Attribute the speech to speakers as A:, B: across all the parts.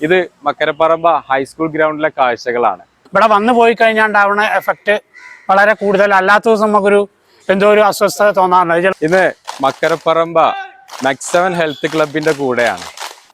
A: ഇത് മക്കരപ്പറമ്പ ഹൈസ്കൂൾ ഗ്രൗണ്ടിലെ കാഴ്ചകളാണ്.
B: ഇവിടെ വന്നു പോയി കഴിഞ്ഞാൽ ഉണ്ടാവുന്ന എഫക്റ്റ് വളരെ കൂടുതൽ. അല്ലാത്ത ദിവസം നമുക്കൊരു എന്തോ ഒരു അസ്വസ്ഥത തോന്നാറുണ്ട്. ഇത്
A: മക്കരപ്പറമ്പ മെക്സവൻ ഹെൽത്ത് ക്ലബിന്റെ കൂടെയാണ്.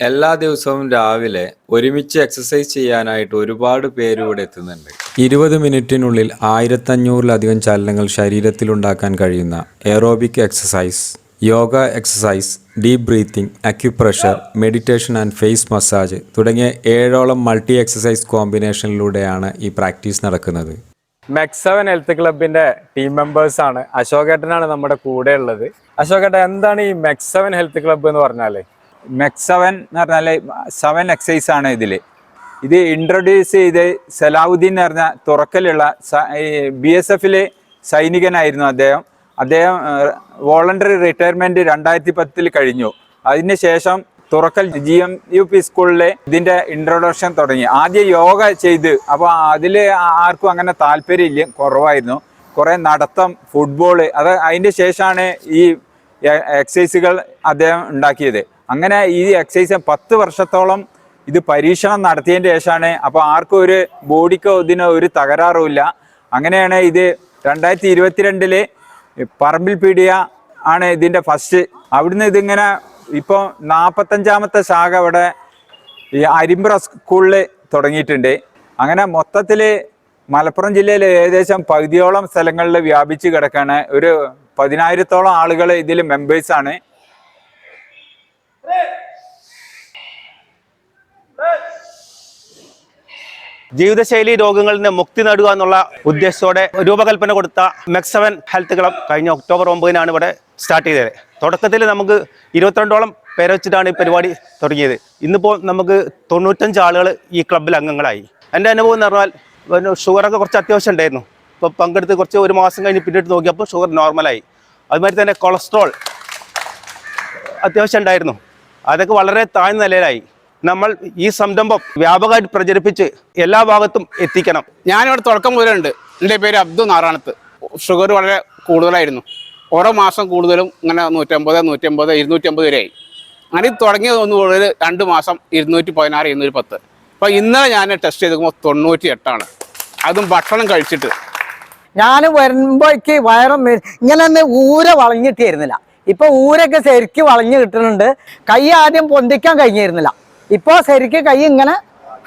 C: എല്ലാ ദിവസവും രാവിലെ ഒരുമിച്ച് എക്സസൈസ് ചെയ്യാനായിട്ട് ഒരുപാട് പേര് ഇവിടെ എത്തുന്നുണ്ട്. ഇരുപത് മിനിറ്റിനുള്ളിൽ ആയിരത്തഞ്ഞൂറിലധികം ചലനങ്ങൾ ശരീരത്തിലുണ്ടാക്കാൻ കഴിയുന്ന aerobic exercise yoga exercise deep breathing acupressure meditation and face massage തുടങ്ങിയ ഏഴോളം മൾട്ടി എക്സസൈസ് കോമ്പിനേഷനിലൂടെയാണ് ഈ പ്രാക്ടീസ് നടക്കുന്നത്.
A: മെക്സവൻ ഹെൽത്ത് ക്ലബിന്റെ ടീം മെമ്പേഴ്സ് ആണ്. അശോകേട്ടനാണ് നമ്മുടെ കൂടെ ഉള്ളത്. അശോകേട്ടൻ എന്താണ് ഈ മെക്സവൻ ഹെൽത്ത് ക്ലബ്ബ് എന്ന് പറഞ്ഞാൽ?
D: മെക്സവൻ എന്ന് പറഞ്ഞാൽ സെവൻ എക്സസൈസ് ആണ് ഇതിൽ ഇത് ഇൻട്രൊഡ്യൂസ് ചെയ്ത് സലാഹുദ്ദീൻ എന്ന് പറഞ്ഞ തുറക്കലുള്ള ബി എസ് എഫിലെ സൈനികനായിരുന്നു അദ്ദേഹം. അദ്ദേഹം വോളണ്ടറി റിട്ടയർമെന്റ് രണ്ടായിരത്തി പത്തിൽ കഴിഞ്ഞു. അതിനുശേഷം Thurakkal G M U P സ്കൂളിലെ ഇതിന്റെ ഇൻട്രൊഡക്ഷൻ തുടങ്ങി. ആദ്യം യോഗ ചെയ്ത് അപ്പോൾ അതിൽ ആർക്കും അങ്ങനെ താല്പര്യമില്ല കുറവായിരുന്നു. കുറേ നടത്തം ഫുട്ബോൾ അത് അതിന്റെ ശേഷമാണ് ഈ എക്സസൈസുകൾ അദ്ദേഹം ഉണ്ടാക്കിയത്. അങ്ങനെ ഈ എക്സസൈസ് പത്ത് വർഷത്തോളം ഇത് പരീക്ഷണം നടത്തിയതിന് ശേഷമാണ് അപ്പോൾ ആർക്കും ഒരു ബോഡിക്കോ ഇതിനോ ഒരു തകരാറുമില്ല. അങ്ങനെയാണ് ഇത് രണ്ടായിരത്തി ഇരുപത്തിരണ്ടിൽ പറമ്പിൽ പീഡിയ ആണ് ഇതിന്റെ ഫസ്റ്റ് അവിടുന്ന് ഇതിങ്ങനെ ഇപ്പോൾ നാൽപ്പത്തഞ്ചാമത്തെ ശാഖ ഇവിടെ ഈ അരിമ്പ്ര സ്കൂളിൽ തുടങ്ങിയിട്ടുണ്ട്. അങ്ങനെ മൊത്തത്തിൽ മലപ്പുറം ജില്ലയിൽ ഏകദേശം പകുതിയോളം സ്ഥലങ്ങളിൽ വ്യാപിച്ച് കിടക്കുകയാണ് ഒരു പതിനായിരത്തോളം ആളുകൾ ഇതിൽ മെമ്പേഴ്സാണ്
E: ജീവിതശൈലി രോഗങ്ങളിൽ നിന്ന് മുക്തി നേടുക എന്നുള്ള ഉദ്ദേശത്തോടെ രൂപകൽപ്പന കൊടുത്ത മെക്സവൻ ഹെൽത്ത് ക്ലബ് കഴിഞ്ഞ ഒക്ടോബർ ഒമ്പതിനാണ് ഇവിടെ സ്റ്റാർട്ട് ചെയ്തത്. തുടക്കത്തിൽ നമുക്ക് ഇരുപത്തിരണ്ടോളം പേരെ വെച്ചിട്ടാണ് ഈ പരിപാടി തുടങ്ങിയത്. ഇന്നിപ്പോൾ നമുക്ക് തൊണ്ണൂറ്റഞ്ച് ആളുകൾ ഈ ക്ലബ്ബിൽ അംഗങ്ങളായി. എന്റെ അനുഭവം എന്ന് പറഞ്ഞാൽ ഷുഗറൊക്കെ കുറച്ച് അത്യാവശ്യം ഉണ്ടായിരുന്നു. ഇപ്പോൾ പങ്കെടുത്ത് കുറച്ച് ഒരു മാസം കഴിഞ്ഞ് പിന്നിട്ട് നോക്കിയപ്പോൾ ഷുഗർ നോർമലായി അതുമാതിരി തന്നെ കൊളസ്ട്രോൾ അത്യാവശ്യം ഉണ്ടായിരുന്നു. അതൊക്കെ വളരെ താഴ്ന്ന നിലയിലായി. നമ്മൾ ഈ സംരംഭം വ്യാപകമായിട്ട് പ്രചരിപ്പിച്ച് എല്ലാ ഭാഗത്തും എത്തിക്കണം.
F: ഞാനിവിടെ തുടക്കം മുതലുണ്ട്. എന്റെ പേര് അബ്ദു നാറാണത്ത്. ഷുഗർ വളരെ കൂടുതലായിരുന്നു. ഓരോ മാസം കൂടുതലും ഇങ്ങനെ നൂറ്റമ്പത് നൂറ്റമ്പത് ഇരുന്നൂറ്റമ്പത് വരെയായി. അങ്ങനെ തുടങ്ങിയത് ഒന്ന് കൂടുതൽ രണ്ട് മാസം ഇരുന്നൂറ്റി പതിനാറ് ഇരുന്നൂറ്റി പത്ത്. അപ്പോൾ ഇന്നലെ ഞാൻ ടെസ്റ്റ് ചെയ്ത് തൊണ്ണൂറ്റി എട്ടാണ് അതും ഭക്ഷണം കഴിച്ചിട്ട്.
G: ഞാൻ വരുമ്പോഴേക്ക് വയറും ഇങ്ങനെ തന്നെ ഊര വളഞ്ഞിട്ടായിരുന്നില്ല ഇപ്പൊ ഊരൊക്കെ ശരിക്ക് വളഞ്ഞു കിട്ടുന്നുണ്ട്. കൈ ആദ്യം പൊന്തിക്കാൻ കഴിഞ്ഞിരുന്നില്ല. ഇപ്പൊ ശരിക്ക് കൈ ഇങ്ങനെ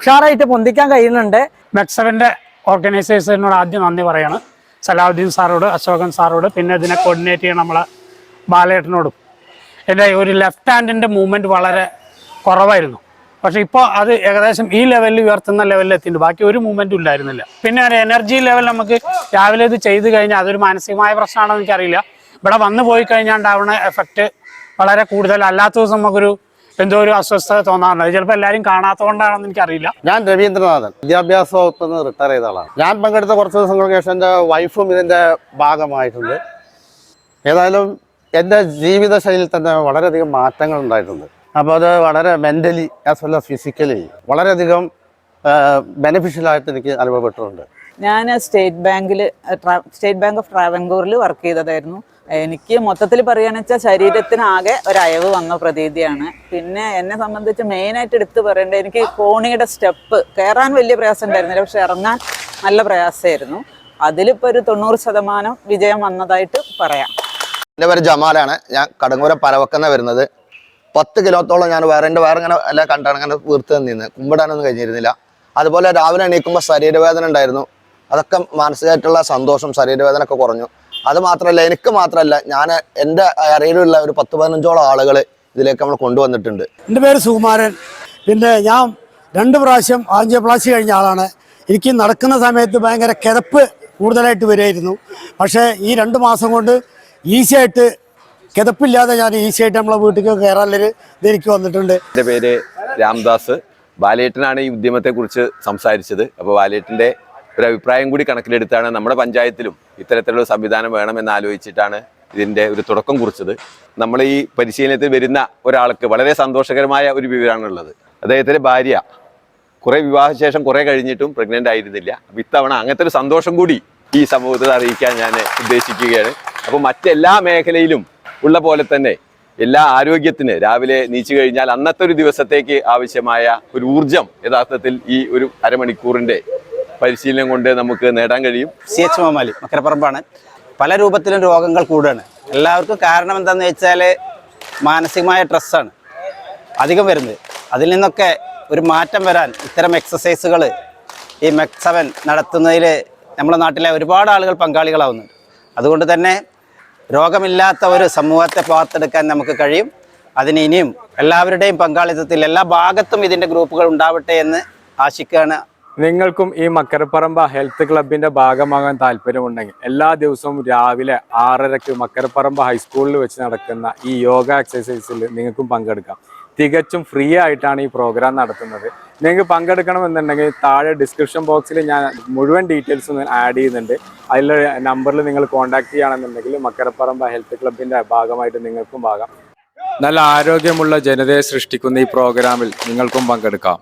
G: ഉഷാറായിട്ട് പൊന്തിക്കാൻ കഴിയുന്നുണ്ട്.
B: മെക്സവന്റെ ഓർഗനൈസേഴ്സിനോട് ആദ്യം നന്ദി പറയാണ്. സലാഹുദ്ദീൻ സാറോട് അശോകൻ സാറോട് പിന്നെ ഇതിനെ കോർഡിനേറ്റ് ചെയ്യാൻ നമ്മളെ ബാലേട്ടനോടും. എന്റെ ഒരു ലെഫ്റ്റ് ഹാൻഡിന്റെ മൂവ്മെന്റ് വളരെ കുറവായിരുന്നു. പക്ഷെ ഇപ്പോൾ അത് ഏകദേശം ഈ ലെവലിൽ ഉയർത്തുന്ന ലെവലിൽ എത്തിയിട്ടുണ്ട്. ബാക്കി ഒരു മൂവ്മെന്റും ഇല്ലായിരുന്നില്ല. പിന്നെ ഒരു എനർജി ലെവൽ നമുക്ക് രാവിലെ ഇത് ചെയ്ത് കഴിഞ്ഞാൽ അതൊരു മാനസികമായ പ്രശ്നമാണെന്ന് എനിക്കറിയില്ല. ഇവിടെ വന്നു പോയി കഴിഞ്ഞാൽ ഉണ്ടാവുന്ന എഫക്റ്റ് വളരെ കൂടുതൽ. അല്ലാത്ത ദിവസം നമുക്കൊരു എന്തോ ഒരു അസ്വസ്ഥത തോന്നാറുണ്ട്. ചിലപ്പോ ചിലപ്പോൾ എല്ലാവരും കാണാത്തതുകൊണ്ടാണെന്ന് എനിക്കറിയില്ല.
H: ഞാൻ രവീന്ദ്രനാഥൻ. വിദ്യാഭ്യാസ വകുപ്പിൽ നിന്ന് റിട്ടയർ ചെയ്ത ആളാണ്. ഞാൻ പങ്കെടുത്ത കുറച്ച് ദിവസങ്ങൾക്ക് ശേഷം എന്റെ വൈഫും ഇതിന്റെ ഭാഗമായിട്ടുണ്ട്. ഏതായാലും എന്റെ ജീവിതശൈലിയിൽ തന്നെ വളരെയധികം മാറ്റങ്ങൾ ഉണ്ടായിട്ടുണ്ട്. അപ്പോൾ അത് വളരെ mentally as well as physically വളരെയധികം ബെനിഫിഷ്യലായിട്ട് എനിക്ക് അനുഭവപ്പെട്ടിട്ടുണ്ട്.
I: ഞാൻ സ്റ്റേറ്റ് ബാങ്കിൽ സ്റ്റേറ്റ് ബാങ്ക് ഓഫ് ട്രാവൻകൂറിൽ വർക്ക് ചെയ്തതായിരുന്നു. എനിക്ക് മൊത്തത്തിൽ പറയുകയാണെന്ന് വെച്ചാൽ ശരീരത്തിനാകെ ഒരു അയവ് വന്ന പ്രതീതിയാണ്. പിന്നെ എന്നെ സംബന്ധിച്ച് മെയിനായിട്ട് എടുത്തു പറയേണ്ടത് എനിക്ക് കോണിയുടെ സ്റ്റെപ്പ് കയറാൻ വലിയ പ്രയാസം ഉണ്ടായിരുന്നില്ല പക്ഷെ ഇറങ്ങാൻ നല്ല പ്രയാസമായിരുന്നു. അതിലിപ്പോൾ ഒരു തൊണ്ണൂറ് ശതമാനം വിജയം വന്നതായിട്ട് പറയാം.
J: എന്റെ പേര് ജമാലാണ്. ഞാൻ കടങ്ങൂര പരവക്കുന്ന വരുന്നത്. പത്ത് കിലോത്തോളം ഞാൻ വേറെ എന്റെ വേറെ ഇങ്ങനെ എല്ലാം കണ്ടാണ് അങ്ങനെ വീർത്ത് നിന്ന് കുമ്പിടാനൊന്നും കഴിഞ്ഞിരുന്നില്ല. അതുപോലെ രാവിലെ എണീക്കുമ്പോൾ ശരീരവേദന ഉണ്ടായിരുന്നു. അതൊക്കെ മാനസികമായിട്ടുള്ള സന്തോഷം ശരീരവേദന ഒക്കെ കുറഞ്ഞു. അത് മാത്രമല്ല എനിക്ക് മാത്രമല്ല ഞാൻ എന്റെ അറിയിലുള്ള ഒരു പത്ത് പതിനഞ്ചോളം ആളുകൾ ഇതിലേക്ക് നമ്മൾ കൊണ്ടുവന്നിട്ടുണ്ട്.
K: എന്റെ പേര് സുകുമാരൻ. പിന്നെ ഞാൻ രണ്ട് പ്രാവശ്യം ആഞ്ചിയോപ്ലാസ്റ്റി കഴിഞ്ഞ ആളാണ്. എനിക്ക് നടക്കുന്ന സമയത്ത് ഭയങ്കര കിതപ്പ് കൂടുതലായിട്ട് വരുമായിരുന്നു പക്ഷേ ഈ രണ്ട് മാസം കൊണ്ട് ഈസി ആയിട്ട് കിതപ്പില്ലാതെ ഞാൻ ഈസി ആയിട്ട് നമ്മളെ വീട്ടിലേക്ക് കയറാനുള്ളൊരു ഇത് എനിക്ക് വന്നിട്ടുണ്ട്.
L: എന്റെ പേര് രാംദാസ്. ബാലേട്ടനാണ് ഈ ഉദ്യമത്തെക്കുറിച്ച് സംസാരിച്ചത്. അപ്പോൾ ബാലേട്ടന്റെ ഒരു അഭിപ്രായം കൂടി കണക്കിലെടുത്താണ് നമ്മുടെ പഞ്ചായത്തിലും ഇത്തരത്തിലുള്ള സംവിധാനം വേണമെന്ന് ആലോചിച്ചിട്ടാണ് ഇതിന്റെ ഒരു തുടക്കം കുറിച്ചത്. നമ്മൾ ഈ പരിശീലനത്തിൽ വരുന്ന ഒരാൾക്ക് വളരെ സന്തോഷകരമായ ഒരു വിവരമാണുള്ളത്. അദ്ദേഹത്തിന്റെ ഭാര്യ കുറേ വിവാഹശേഷം കുറേ കഴിഞ്ഞിട്ടും പ്രഗ്നന്റ് ആയിരുന്നില്ല. അപ്പം ഇത്തവണ അങ്ങനത്തെ ഒരു സന്തോഷം കൂടി ഈ സമൂഹത്തിൽ അറിയിക്കാൻ ഞാൻ ഉദ്ദേശിക്കുകയാണ്. അപ്പോൾ മറ്റെല്ലാ മേഖലയിലും ഉള്ള പോലെ തന്നെ എല്ലാ ആരോഗ്യത്തിന് രാവിലെ നീച്ചു കഴിഞ്ഞാൽ അന്നത്തെ ഒരു ദിവസത്തേക്ക് ആവശ്യമായ ഒരു ഊർജം യഥാർത്ഥത്തിൽ ഈ ഒരു അരമണിക്കൂറിന്റെ പരിശീലനം കൊണ്ട് നമുക്ക് നേടാൻ കഴിയും.
M: സി എച്ച് മൊമാലി മക്കരപ്പറമ്പാണ്. പല രൂപത്തിലും രോഗങ്ങൾ കൂടുകയാണ്. എല്ലാവർക്കും കാരണം എന്താണെന്ന് വെച്ചാൽ മാനസികമായ സ്ട്രെസ്സാണ് അധികം വരുന്നത്. അതിൽ നിന്നൊക്കെ ഒരു മാറ്റം വരാൻ ഇത്തരം എക്സസൈസുകൾ ഈ മെക്സവൻ നടത്തുന്നതിൽ നമ്മുടെ നാട്ടിലെ ഒരുപാട് ആളുകൾ പങ്കാളികളാവുന്നുണ്ട്. അതുകൊണ്ട് തന്നെ രോഗമില്ലാത്ത ഒരു സമൂഹത്തെ പാർത്തെടുക്കാൻ നമുക്ക് കഴിയും. അതിന് ഇനിയും എല്ലാവരുടെയും പങ്കാളിത്തത്തിൽ എല്ലാ ഭാഗത്തും ഇതിന്റെ ഗ്രൂപ്പുകൾ ഉണ്ടാവട്ടെ എന്ന് ആശിക്കുകയാണ്
A: നിങ്ങൾക്കും ഈ മക്കരപ്പറമ്പ ഹെൽത്ത് ക്ലബിന്റെ ഭാഗമാകാൻ താല്പര്യമുണ്ടെങ്കിൽ എല്ലാ ദിവസവും രാവിലെ ആറരയ്ക്ക് മക്കരപ്പറമ്പ ഹൈസ്കൂളിൽ വെച്ച് നടക്കുന്ന ഈ യോഗ എക്സസൈസിൽ നിങ്ങൾക്കും പങ്കെടുക്കാം. തികച്ചും ഫ്രീ ആയിട്ടാണ് ഈ പ്രോഗ്രാം നടത്തുന്നത്. നിങ്ങൾക്ക് പങ്കെടുക്കണമെന്നുണ്ടെങ്കിൽ താഴെ ഡിസ്ക്രിപ്ഷൻ ബോക്സിൽ ഞാൻ മുഴുവൻ ഡീറ്റെയിൽസും ആഡ് ചെയ്യുന്നുണ്ട്. അതിലെ നമ്പറിൽ നിങ്ങൾ കോൺടാക്ട് ചെയ്യുകയാണെന്നുണ്ടെങ്കിൽ മക്കരപ്പറമ്പ ഹെൽത്ത് ക്ലബിന്റെ ഭാഗമായിട്ട് നിങ്ങൾക്കും ആകാം. നല്ല ആരോഗ്യമുള്ള ജനതയെ സൃഷ്ടിക്കുന്ന ഈ പ്രോഗ്രാമിൽ നിങ്ങൾക്കും പങ്കെടുക്കാം.